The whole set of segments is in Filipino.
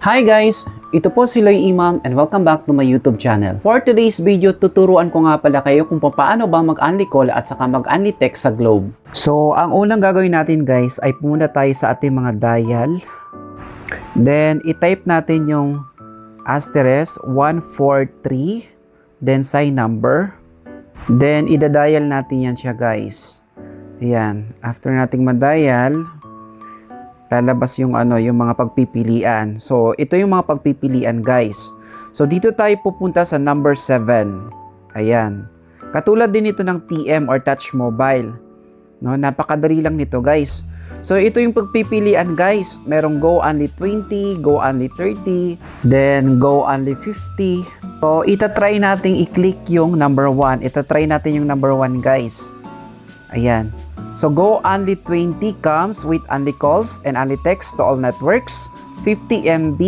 Hi guys! Ito po si Loy Imam and welcome back to my YouTube channel. For today's video, tuturuan ko nga pala kayo kung paano ba mag-unli call at saka mag-unli text sa Globe. So, ang unang gagawin natin guys ay pumunta tayo sa ating mga dial. Then, i-type natin yung asterisk 143 then sign number. Then, ida-dial natin yan siya guys. Ayan. After nating ma-dial, lalabas yung ano, yung mga pagpipilian. So, ito yung mga pagpipilian, guys. So, dito tayo pupunta sa number 7. Ayan. Katulad din ito ng TM or Touch Mobile. No, napakadali lang nito, guys. So, ito yung pagpipilian, guys. Merong Go Only 20, Go Only 30, then Go Only 50. So, itatry nating i-click yung number 1. Itatry natin yung number 1, guys. Ayan. So Go Only 20 comes with only calls and only text to all networks, 50 MB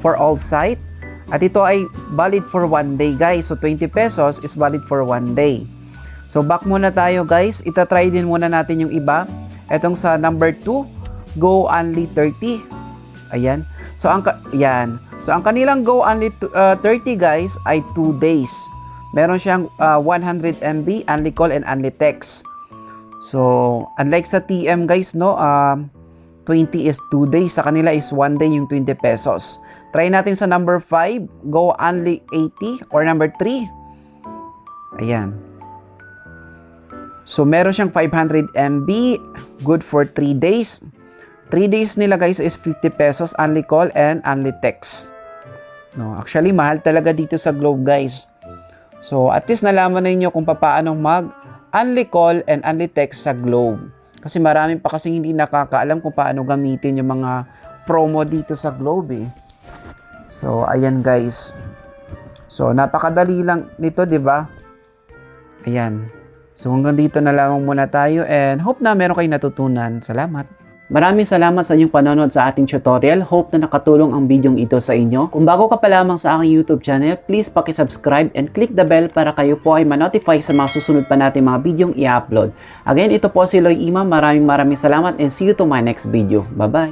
for all site, at ito ay valid for one day guys. So 20 pesos is valid for one day. So back muna tayo guys. Itatry din muna natin yung iba. Etong sa number 2, Go Only 30. Ayan. So ang ka- yan. So ang kanilang Go Only uh, 30 guys ay 2 days. Meron siyang uh, 100 MB only call and only text. So, unlike sa TM guys, no, um, 20 is 2 days. Sa kanila is 1 day yung 20 pesos. Try natin sa number 5, go only 80 or number 3. Ayan. So, meron siyang 500 MB, good for 3 days. 3 days nila guys is 50 pesos only call and only text. No, actually mahal talaga dito sa Globe guys. So, at least nalaman na ninyo kung paano mag only call and only text sa Globe. Kasi maraming pa kasing hindi nakakaalam kung paano gamitin yung mga promo dito sa Globe eh. So, ayan guys. So, napakadali lang nito, di ba? Ayan. So, hanggang dito na lamang muna tayo and hope na meron kayong natutunan. Salamat! Maraming salamat sa inyong panonood sa ating tutorial. Hope na nakatulong ang bidyong ito sa inyo. Kung bago ka pa lamang sa aking YouTube channel, please paki-subscribe and click the bell para kayo po ay ma-notify sa mga susunod pa natin mga bidyong i-upload. Again, ito po si Loy Imam. Maraming maraming salamat and see you to my next video. Bye-bye!